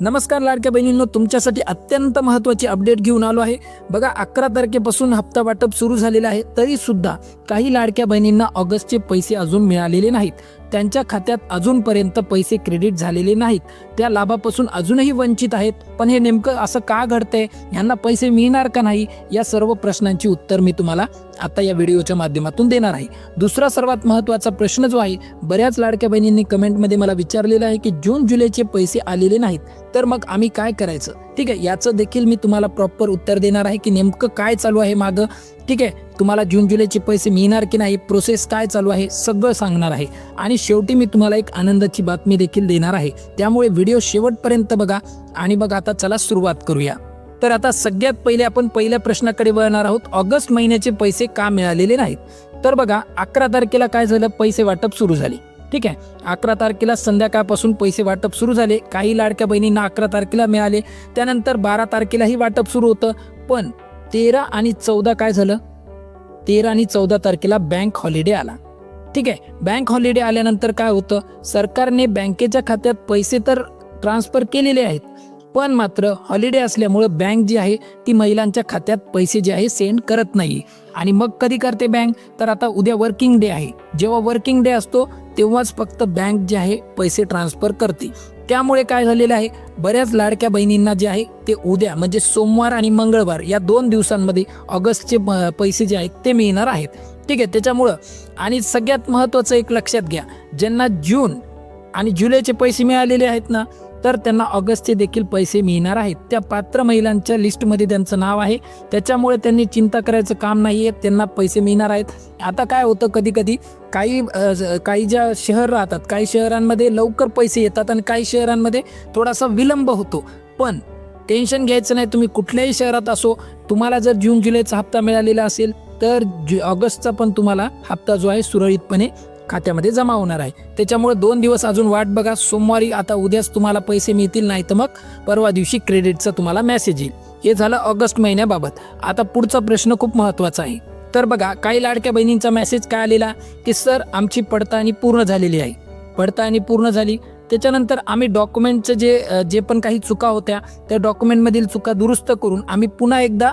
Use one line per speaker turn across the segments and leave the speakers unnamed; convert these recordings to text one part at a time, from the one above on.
नमस्कार लाडक्या बहिणींनो तुमच्यासाठी अत्यंत महत्त्वाची अपडेट घेऊन आलो आहे. बघा अकरा तारखेपासून हप्ता वाटप सुरू झालेला आहे तरी सुद्धा काही लाडक्या बहिणींना ऑगस्टचे पैसे अजून मिळालेले नाहीत. त्यांच्या खात्यात अजूनपर्यंत पैसे क्रेडिट झालेले नाहीत. त्या लाभापासून अजूनही वंचित आहेत. पण हे नेमकं असं का घडतंय? ह्यांना पैसे मिळणार का नाही? या सर्व प्रश्नांची उत्तर मी तुम्हाला आता या व्हिडिओच्या माध्यमातून देणार आहे. दुसरा सर्वात महत्त्वाचा प्रश्न जो आहे बऱ्याच लाडक्या बहिणींनी कमेंटमध्ये मला विचारलेला आहे की जून जुलैचे पैसे आलेले नाहीत तर मग आम्ही काय करायचं? ठीक आहे याचं देखील मी तुम्हाला प्रॉपर उत्तर देणार आहे की नेमकं काय चालू आहे मागं. ठीक आहे तुम्हाला जून जुलैचे पैसे मिळणार की नाही प्रोसेस काय चालू आहे सगळं सांगणार आहे. आणि शेवटी मी तुम्हाला एक आनंदाची बातमी देखील देणार आहे. त्यामुळे व्हिडिओ शेवटपर्यंत बघा आणि बघा आता चला सुरुवात करूया. तर आता सगळ्यात पहिले आपण पहिल्या प्रश्नाकडे वळणार आहोत. ऑगस्ट महिन्याचे पैसे का मिळालेले नाहीत? तर बघा अकरा तारखेला काय झालं? पैसे वाटप सुरू झाले. ठीक आहे अकरा तारखेला संध्याकाळपासून पैसे वाटप सुरू झाले. काही लाडक्या बहिणींना अकरा तारखेला मिळाले. त्यानंतर बारा तारखेलाही वाटप सुरू होतं. पण तेरा आणि चौदा काय झालं? तेरा आणि चौदा तारखेला बँक हॉलिडे आला. ठीक आहे बँक हॉलिडे आल्यानंतर काय होतं? सरकारने बँकेच्या खात्यात पैसे तर ट्रान्सफर केलेले आहेत पण मात्र हॉलिडे असल्यामुळं बँक जी आहे ती महिलांच्या खात्यात पैसे जे आहे सेंड करत नाही आणि मग कधी करते बँक तर आता उद्या वर्किंग डे आहे. जेव्हा वर्किंग डे असतो तेव्हाच फक्त बँक जे आहे पैसे ट्रान्सफर करते. त्यामुळे काय झालेलं आहे बऱ्याच लाडक्या बहिणींना जे आहे ते उद्या म्हणजे सोमवार आणि मंगळवार या दोन दिवसांमध्ये ऑगस्टचे प- पैसे जे आहेत ते मिळणार आहेत. ठीक आहे त्याच्यामुळं आणि सगळ्यात महत्त्वाचं एक लक्षात घ्या ज्यांना जून आणि जुलैचे पैसे मिळालेले आहेत ना तर त्यांना ऑगस्टचे देखील पैसे मिळणार आहेत. त्या पात्र महिलांच्या लिस्टमध्ये त्यांचं नाव आहे. त्याच्यामुळे त्यांनी चिंता करायचं काम नाही आहे त्यांना पैसे मिळणार आहेत. आता काय होतं कधी कधी काही काही ज्या शहर राहतात काही शहरांमध्ये लवकर पैसे येतात आणि काही शहरांमध्ये थोडासा विलंब होतो. पण टेन्शन घ्यायचं नाही. तुम्ही कुठल्याही शहरात असो तुम्हाला जर जून जुलैचा हप्ता मिळालेला असेल तर जु ऑगस्टचा पण तुम्हाला हप्ता जो आहे सुरळीतपणे खात्यामध्ये जमा होणार आहे. त्याच्यामुळे दोन दिवस अजून वाट बघा. सोमवारी आता उद्याच तुम्हाला पैसे मिळतील नाही तर मग परवा दिवशी क्रेडिटचा तुम्हाला मेसेज येईल. हे झालं ऑगस्ट महिन्याबाबत. आता पुढचा प्रश्न खूप महत्त्वाचा आहे. तर बघा काही लाडक्या बहिणींचा मेसेज काय आलेला? की सर आमची पडताळणी पूर्ण झालेली आहे. पडताळणी पूर्ण झाली. त्याच्यानंतर आम्ही डॉक्युमेंटचं जे जे पण काही चुका होत्या त्या डॉक्युमेंटमधील चुका दुरुस्त करून आम्ही पुन्हा एकदा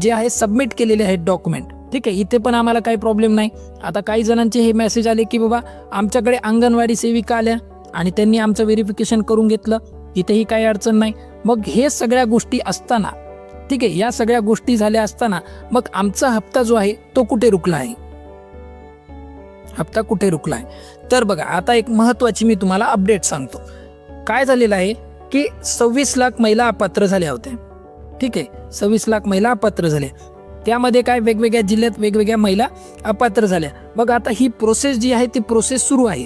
जे आहे सबमिट केलेले आहेत डॉक्युमेंट ठीक आहे इथे पण आम्हाला काही प्रॉब्लेम नाही. आता काही जणांचे हे मेसेज आले की बाबा आमच्याकडे अंगणवाडी सेविका आल्या आणि त्यांनी आमचं व्हेरिफिकेशन करून घेतलं. इथेही काही अडचण नाही. मग हे सगळ्या गोष्टी असताना ठीक आहे या सगळ्या गोष्टी झाल्या असताना मग आमचा हप्ता जो आहे तो कुठे रुकला आहे? हप्ता कुठे रुकला आहे? तर बघा आता एक महत्त्वाची मी तुम्हाला अपडेट सांगतो. काय झालेलं आहे की सव्वीस लाख महिला अपात्र झाल्या होत्या. ठीक आहे सव्वीस लाख महिला अपात्र झाल्या. त्यामध्ये काय वेगवेगळ्या जिल्ह्यात वेगवेगळ्या महिला अपात्र झाल्या. मग आता ही प्रोसेस जी आहे ती प्रोसेस सुरू आहे.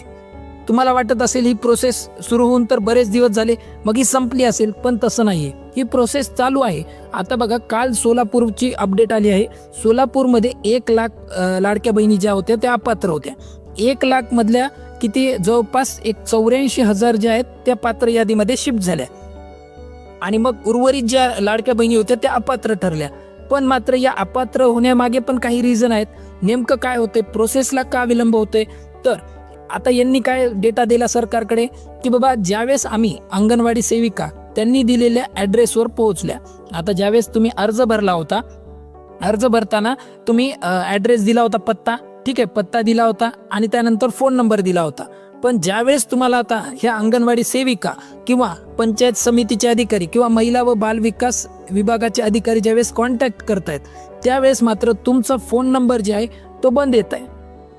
तुम्हाला वाटत असेल ही प्रोसेस सुरू होऊन तर बरेच दिवस झाले मग ही संपली असेल पण तसं नाही आहे ही प्रोसेस चालू आहे. आता बघा काल सोलापूरची अपडेट आली आहे. सोलापूरमध्ये एक लाख लाडक्या बहिणी ज्या होत्या त्या अपात्र होत्या. एक लाखमधल्या किती जवळपास एक चौऱ्याऐंशी हजार ज्या आहेत त्या पात्र यादीमध्ये शिफ्ट झाल्या. आणि मग उर्वरित ज्या लाडक्या बहिणी होत्या त्या अपात्र ठरल्या. पण मात्र या अपात्र होण्यामागे पण काही रिझन आहेत. नेमकं काय होते प्रोसेसला का विलंब होते तर आता यांनी काय डेटा दिला सरकारकडे? की बाबा ज्यावेळेस आम्ही अंगणवाडी सेविका त्यांनी दिलेल्या ॲड्रेसवर पोहोचल्या. आता ज्यावेळेस तुम्ही अर्ज भरला होता अर्ज भरताना तुम्ही ॲड्रेस दिला होता पत्ता ठीक आहे पत्ता दिला होता आणि त्यानंतर फोन नंबर दिला होता. पण ज्यावेळेस तुम्हाला आता ह्या अंगणवाडी सेविका किंवा पंचायत समितीचे अधिकारी किंवा महिला व बाल विकास विभागाचे अधिकारी ज्यावेळेस कॉन्टॅक्ट करतायत त्यावेळेस मात्र तुमचा फोन नंबर जे आहे तो बंद येत आहे.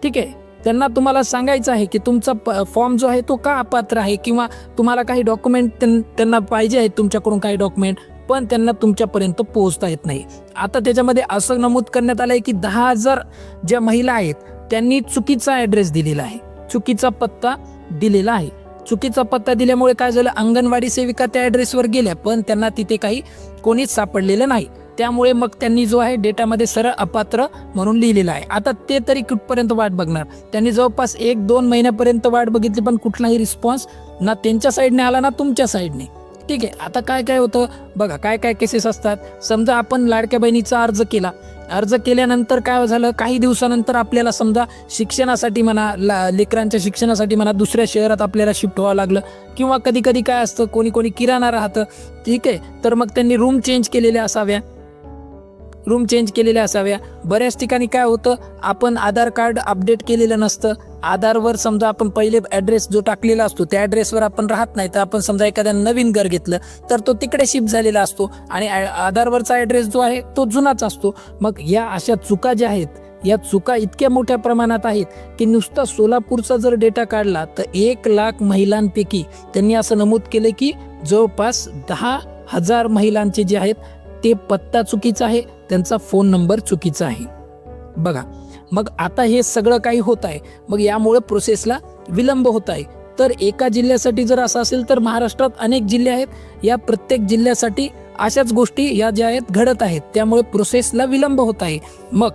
ठीक आहे? त्यांना तुम्हाला सांगायचं आहे की तुमचा प फॉर्म जो आहे तो का अपात्र आहे किंवा तुम्हाला काही डॉक्युमेंट त्यांना पाहिजे आहेत तुमच्याकडून काही डॉक्युमेंट पण त्यांना तुमच्यापर्यंत पोहोचता येत नाही. आता त्याच्यामध्ये असं नमूद करण्यात आलं आहे की दहा हजार ज्या महिला आहेत त्यांनी चुकीचा ॲड्रेस दिलेला आहे. चुकीचा पत्ता दिलेला आहे. चुकीचा पत्ता दिल्यामुळे काय झालं? अंगणवाडी सेविका त्या ॲड्रेसवर गेल्या पण त्यांना तिथे काही कोणीच सापडलेलं नाही. त्यामुळे मग त्यांनी जो आहे डेटामध्ये सरळ अपात्र म्हणून लिहिलेलं आहे. आता ते तरी कुठपर्यंत वाट बघणार? त्यांनी जवळपास एक दोन महिन्यापर्यंत वाट बघितली पण कुठलाही रिस्पॉन्स ना त्यांच्या साईडने आला ना तुमच्या साईडने ठीक आहे आता काय काय होतं? बघा काय काय केसेस असतात. समजा आपण लाडक्या बहिणीचा अर्ज केला. अर्ज केल्यानंतर काय झालं? काही दिवसानंतर आपल्याला समजा शिक्षणासाठी म्हणा ला लेकरांच्या शिक्षणासाठी म्हणा दुसऱ्या शहरात आपल्याला शिफ्ट व्हावं लागलं. किंवा कधी कधी काय असतं? कोणी कोणी किराणा राहतं. ठीक आहे तर मग त्यांनी रूम चेंज केलेल्या असाव्या. रूम चेंज केलेल्या असाव्या. बऱ्याच ठिकाणी काय होतं आपण आधार कार्ड अपडेट केलेलं नसतं. आधारवर समजा आपण पहिले ॲड्रेस जो टाकलेला असतो त्या ॲड्रेसवर आपण राहत नाही. तर आपण समजा एखाद्या नवीन घर घेतलं तर तो तिकडे शिफ्ट झालेला असतो. आणि आधारवरचा ॲड्रेस जो आहे तो जुनाच असतो. मग या अशा चुका ज्या आहेत या चुका इतक्या मोठ्या प्रमाणात आहेत की नुसता सोलापूरचा जर डेटा काढला तर एक लाख महिलांपैकी त्यांनी असं नमूद केलं की जवळपास दहा हजार महिलांचे जे आहेत ते पत्ता चुकीचा आहे त्यांचा फोन नंबर चुकीचा आहे. बघा मग आता हे सगळं काही होत आहे मग यामुळे प्रोसेसला विलंब होत आहे. तर एका जिल्ह्यासाठी जर असं असेल तर महाराष्ट्रात अनेक जिल्हे आहेत. या प्रत्येक जिल्ह्यासाठी अशाच गोष्टी या ज्या आहेत घडत आहेत. त्यामुळे प्रोसेसला विलंब होत आहे. मग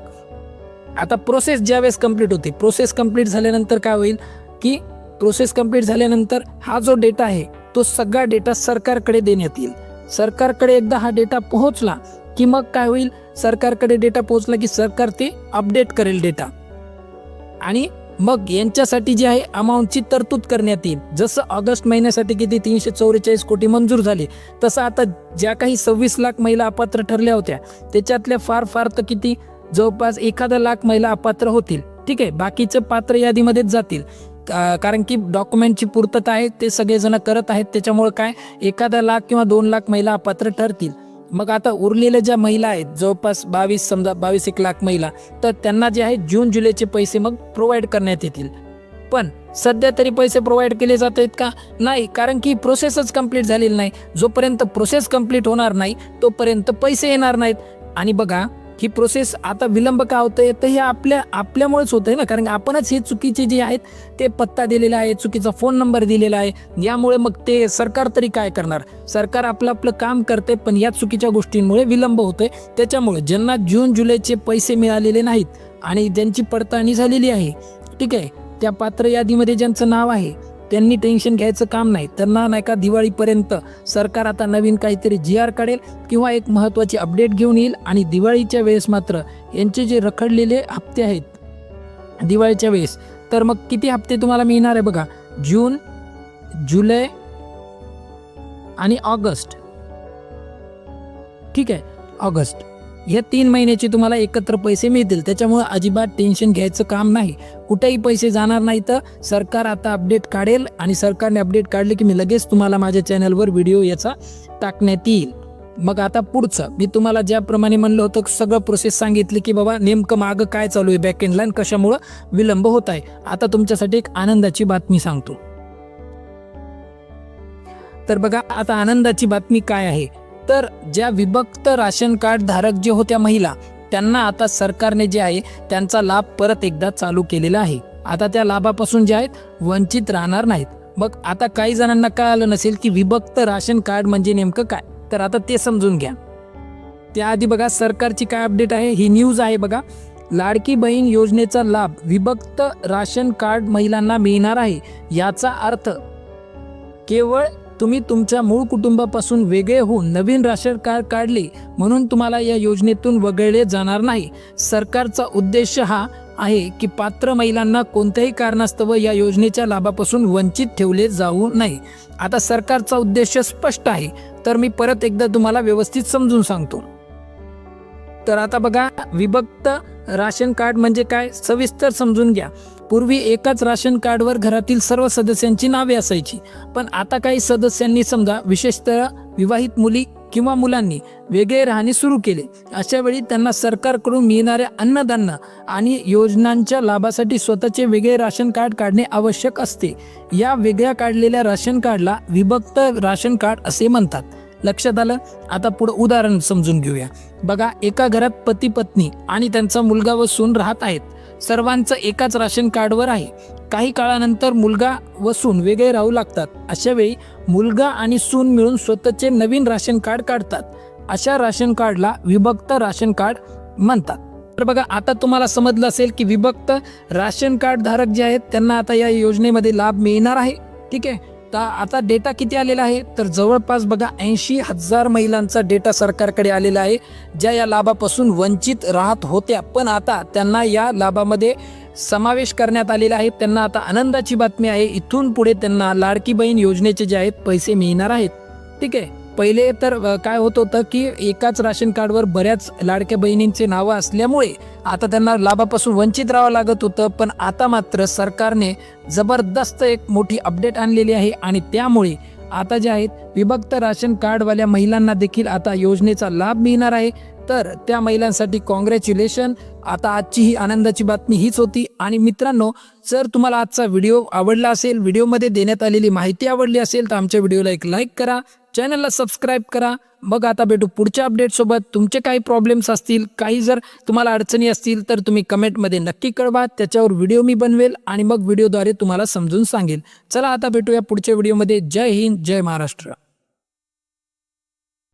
आता प्रोसेस ज्यावेळेस कंप्लीट होते प्रोसेस कंप्लीट झाल्यानंतर काय होईल की प्रोसेस कंप्लीट झाल्यानंतर हा जो डेटा आहे तो सगळा डेटा सरकारकडे देण्यात येईल. सरकारकडे एकदा हा डेटा पोहोचला की मग काय होईल? सरकारकडे डेटा पोहोचला की सरकार ते अपडेट करेल डेटा. आणि मग यांच्यासाठी जे आहे अमाऊंटची तरतूद करण्यात येईल. जसं ऑगस्ट महिन्यासाठी किती? तीनशे चौवेचाळीस कोटी मंजूर झाले. तसं आता ज्या काही सव्वीस लाख महिला अपात्र ठरल्या होत्या त्याच्यातल्या फार फार तर किती? जवळपास एखादा लाख महिला अपात्र होतील. ठीक आहे बाकीचं पात्र यादीमध्येच जातील. कारण की डॉक्युमेंटची पूर्तता आहे ते सगळेजण करत आहेत त्याच्यामुळे काय? एखादा लाख किंवा दोन लाख महिला अपात्र ठरतील. मग आता उरलेल्या ज्या महिला आहेत जवळपास बावीस समजा बावीस एक लाख महिला तर त्यांना जे आहे जून जुलैचे पैसे मग प्रोव्हाइड करण्यात येतील. पण सध्या तरी पैसे प्रोव्हाइड केले जात आहेत का? नाही कारण की प्रोसेसच कंप्लीट झालेली नाही. जोपर्यंत प्रोसेस कंप्लीट होणार नाही तोपर्यंत पैसे येणार नाहीत. आणि बघा ही प्रोसेस आता विलंब का होतंय? तर हे आपल्या आपल्यामुळेच होतंय ना. कारण आपणच हे चुकीचे जे आहेत ते पत्ता दिलेला आहे चुकीचा फोन नंबर दिलेला आहे. यामुळे मग ते सरकार तरी काय करणार? सरकार आपलं आपलं काम करते पण या चुकीच्या गोष्टींमुळे विलंब होतोय. त्याच्यामुळे ज्यांना जून जुलैचे पैसे मिळालेले नाहीत आणि ज्यांची पडताळणी झालेली आहे ठीक आहे त्या पात्र यादीमध्ये ज्यांचं नाव आहे त्यांनी टेन्शन घ्यायचं काम नाही. त्यांना नाही का दिवाळीपर्यंत सरकार आता नवीन काहीतरी जी आर काढेल किंवा एक महत्त्वाची अपडेट घेऊन येईल आणि दिवाळीच्या वेळेस मात्र यांचे जे रखडलेले हप्ते आहेत दिवाळीच्या वेळेस तर मग किती हप्ते तुम्हाला मिळणार आहे बघा? जून जुलै आणि ऑगस्ट. ठीक आहे? ऑगस्ट. या तीन महिन्याचे तुम्हाला एकत्र पैसे मिळतील. त्याच्यामुळे अजिबात टेन्शन घ्यायचं काम नाही. कुठेही पैसे जाणार नाही तर सरकार आता अपडेट काढेल आणि सरकारने अपडेट काढले की मी लगेच तुम्हाला माझ्या चॅनलवर व्हिडिओ याचा टाकण्यात येईल. मग आता पुढचं. मी तुम्हाला ज्याप्रमाणे म्हणलं होतं सगळं प्रोसेस सांगितली की बाबा नेमकं मागं काय चालू आहे बॅक एंड लाईन कशामुळं विलंब होत आहे. आता तुमच्यासाठी एक आनंदाची बातमी सांगतो. तर बघा आता आनंदाची बातमी काय आहे? तर ज्या विभक्त राशन कार्ड धारक जे होत्या महिला त्यांना आता सरकारने जे आहे त्यांचा लाभ परत एकदा चालू केलेला आहे. आता त्या लाभापासून जे आहेत वंचित राहणार नाहीत. मग आता काही जणांना काय आलं नसेल की विभक्त राशन कार्ड म्हणजे नेमकं काय? तर आता ते समजून घ्या. त्याआधी बघा सरकारची काय अपडेट आहे? ही न्यूज आहे बघा. लाडकी बहीण योजनेचा लाभ विभक्त राशन कार्ड महिलांना मिळणार आहे याचा अर्थ केवळ तुम्ही तुमच्या मूळ कुटुंबापासून वेगळे होऊन नवीन राशन कार्ड काढले म्हणून तुम्हाला या योजनेतून वगळले जाणार नाही. सरकारचा उद्देश हा आहे की पात्र महिलांना कोणत्याही कारणास्तव या योजनेच्या लाभापासून वंचित ठेवले जाऊ नये. आता सरकारचा उद्देश स्पष्ट आहे तर मी परत एकदा तुम्हाला व्यवस्थित समजून सांगतो. तर आता बघा विभक्त राशन कार्ड म्हणजे काय? सविस्तर समजून घ्या. पूर्वी एकाच राशन कार्डवर घरातील सर्व सदस्यांची नावे असायची. पण आता काही सदस्यांनी समजा विशेषतः विवाहित मुली किंवा मुलांनी वेगळे राहणे सुरू केले. अशा वेळी त्यांना सरकारकडून मिळणाऱ्या अन्नधान्य आणि योजनांच्या लाभासाठी स्वतःचे वेगळे राशन कार्ड काढणे आवश्यक असते. या वेगळ्या काढलेल्या राशन कार्डला विभक्त राशन कार्ड असे म्हणतात. लक्षात आलं? आता पुढं उदाहरण समजून घेऊया. बघा एका घरात पती पत्नी आणि त्यांचा मुलगा व सून राहत आहेत. सर्वांचं एकाच राशन कार्डवर आहे. काही काळानंतर मुलगा व सून वेगळे राहू लागतात. अशा वेळी मुलगा आणि सून मिळून स्वतःचे नवीन राशन कार्ड काढतात. अशा राशन कार्डला विभक्त राशन कार्ड म्हणतात. तर बघा आता तुम्हाला समजलं असेल की विभक्त राशन कार्ड धारक जे आहेत त्यांना आता या योजनेमध्ये लाभ मिळणार आहे. ठीक आहे? तर आता डेटा किती आलेला आहे? तर जवळपास बघा ऐंशी हजार महिलांचा डेटा सरकारकडे आलेला आहे ज्या या लाभापासून वंचित राहत होत्या. पण आता त्यांना या लाभामध्ये समावेश करण्यात आलेला आहे. त्यांना आता आनंदाची बातमी आहे. इथून पुढे त्यांना लाडकी बहीण योजनेचे जे आहेत पैसे मिळणार आहेत. ठीक आहे? पहिले तर काय होत होतं की एकाच राशन कार्डवर बऱ्याच लाडक्या बहिणींचे नावं असल्यामुळे आता त्यांना लाभापासून वंचित राहावं लागत होतं. पण आता मात्र सरकारने जबरदस्त एक मोठी अपडेट आणलेली आहे आणि त्यामुळे आता जे आहेत विभक्त राशन कार्डवाल्या महिलांना देखील आता योजनेचा लाभ मिळणार आहे. तर त्या महिलांसाठी कॉंग्रॅच्युलेशन आता आजची ही आनंदाची बातमी हीच होती. आणि मित्रांनो जर तुम्हाला आजचा व्हिडिओ आवडला असेल व्हिडिओमध्ये देण्यात आलेली माहिती आवडली असेल तर आमच्या व्हिडिओला एक लाईक करा. चॅनलला सबस्क्राईब करा. मग आता भेटू पुढच्या अपडेटसोबत तुमचे काही प्रॉब्लेम्स असतील काही जर तुम्हाला अडचणी असतील तर तुम्ही कमेंटमध्ये नक्की कळवा. त्याच्यावर व्हिडिओ मी बनवेल आणि मग व्हिडिओद्वारे तुम्हाला समजून सांगेल. चला आता भेटूया पुढच्या व्हिडिओमध्ये जय हिंद जय महाराष्ट्र.